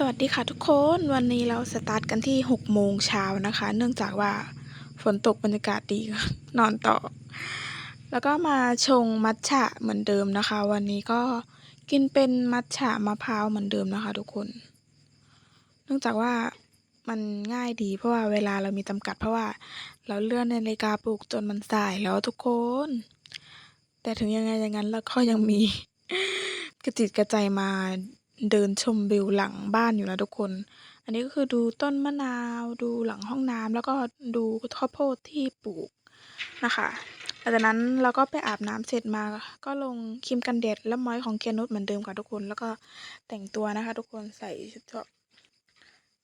สวัสดีค่ะทุกคนวันนี้เราสตาร์ทกันที่6โมงเช้านะคะ เนื่องจากว่าฝนตกบรรยากาศดีนอนต่อ แล้วก็มาชงมัทฉะเหมือนเดิมนะคะ วันนี้ก็กินเป็นมัทฉะมะพร้าวเหมือนเดิมนะคะ ทุกคน เนื่องจากว่ามันง่ายดีเพราะว่าเวลาเรามีจำกัดเพราะว่า เราเลื่อนนาฬิกาปลุกจนมันสายแล้วทุกคน แต่ถึงยังไงอย่างนั้นเราก็ยังมีกระจิตกระใจมา เดินชมวิวหลังบ้านอยู่นะทุกคน อันนี้ก็คือดูต้นมะนาว ดูหลังห้องน้ำแล้วก็ดูข้าวโพดที่ปลูกนะคะหลังจากนั้นเราก็ไปอาบน้ำเสร็จมา ก็ลงครีมกันแดดและมอยของเกียร์นุชเหมือนเดิมค่ะทุกคน แล้วก็แต่งตัวนะคะ ทุกคนใส่ชุด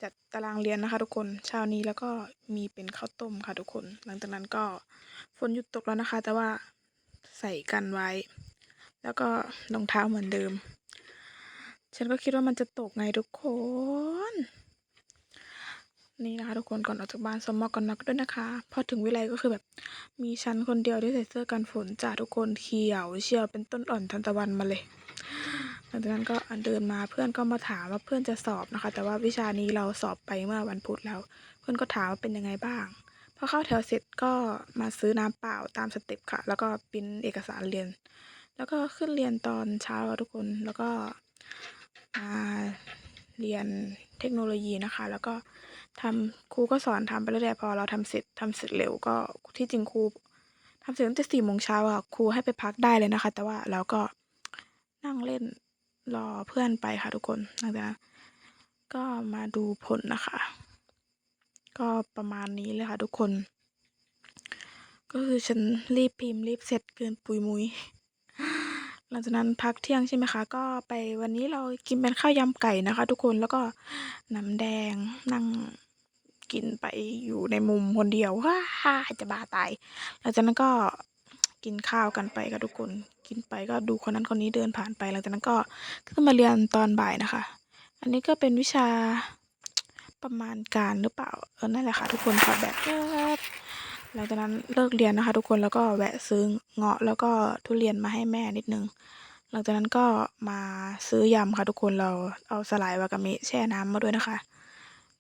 จัดตารางเรียนนะคะ ทุกคนเช้านี้แล้วก็มีเป็นข้าวต้มค่ะทุกคน หลังจากนั้นก็ฝนหยุดตกแล้วนะคะ แต่ว่าใส่กันไว้ แล้วก็รองเท้าเหมือนเดิม ฉันก็คิดว่ามันจะตกไงทุกคน นี่นะคะทุกคนก่อนออกจากบ้านสมมกกันน็อกด้วยนะคะ พอถึงวิไลก็คือแบบมีฉันคนเดียวที่ใส่เสื้อกันฝนจ้าทุกคนเขียวเชียวเป็นต้นอ่อนทันตะวันมาเลยหลังจากนั้นก็เดินมาเพื่อนก็มาถามว่าเพื่อนจะสอบนะคะ แต่ว่าวิชานี้เราสอบไปเมื่อวันพุธแล้ว เพื่อนก็ถามว่าเป็นยังไงบ้างพอเข้าแถวเสร็จก็มาซื้อน้ำเปล่าตามสเต็ปค่ะ แล้วก็ปิ้นเอกสารเรียน แล้วก็ขึ้นเรียนตอนเช้าทุกคนแล้วก็ เรียนเทคโนโลยีนะคะ แล้วก็ทำครูก็สอนทำไปเรื่อยๆพอเราทำเสร็จทำเสร็จเร็วก็ที่จริงครูทำเสร็จตั้งแต่สี่โมงเช้าอะครูให้ไปพักได้เลยนะคะ แต่ว่าเราก็นั่งเล่นรอเพื่อนไปค่ะทุกคนหลังจากนั้นก็มาดูผลนะคะ ก็ประมาณนี้เลยค่ะทุกคน ก็คือฉันรีบพิมพ์รีบเสร็จเกินปุยมุย หลังจากนั้นพักเที่ยงใช่ไหมคะ ก็ไปวันนี้เรากินเป็นข้าวยำไก่นะคะ ทุกคนแล้วก็น้ำแดงนั่งกินไปอยู่ในมุมคนเดียวว้าฮ่าจะบ้าตายหลังจากนั้นก็กินข้าวกันไปค่ะทุกคน กินไปก็ดูคนนั้นคนนี้เดินผ่านไปหลังจากนั้นก็ขึ้นมาเรียนตอนบ่ายนะคะ อันนี้ก็เป็นวิชาประมาณการหรือเปล่าเออนั่นแหละค่ะ ทุกคนขอแบบ หลังจากนั้นเลิกเรียนนะคะ ทุกคนแล้วก็แวะซื้อเงาะแล้วก็ทุเรียนมาให้แม่นิดนึง หลังจากนั้นก็มาซื้อยำค่ะทุกคนเราเอาสลายวากามะแช่น้ำมาด้วยนะคะ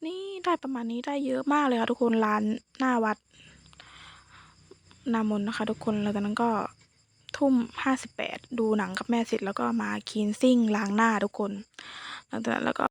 นี่ได้ประมาณนี้ได้เยอะมากเลยค่ะทุกคนร้านหน้าวัด นามนนะคะ ทุกคนหลังจากนั้นก็ทุ่มห้าสิบแปดดูหนังกับแม่เสร็จแล้วก็มาคีนซิ่งล้างหน้าทุกคน หลังจากนั้นแล้วก็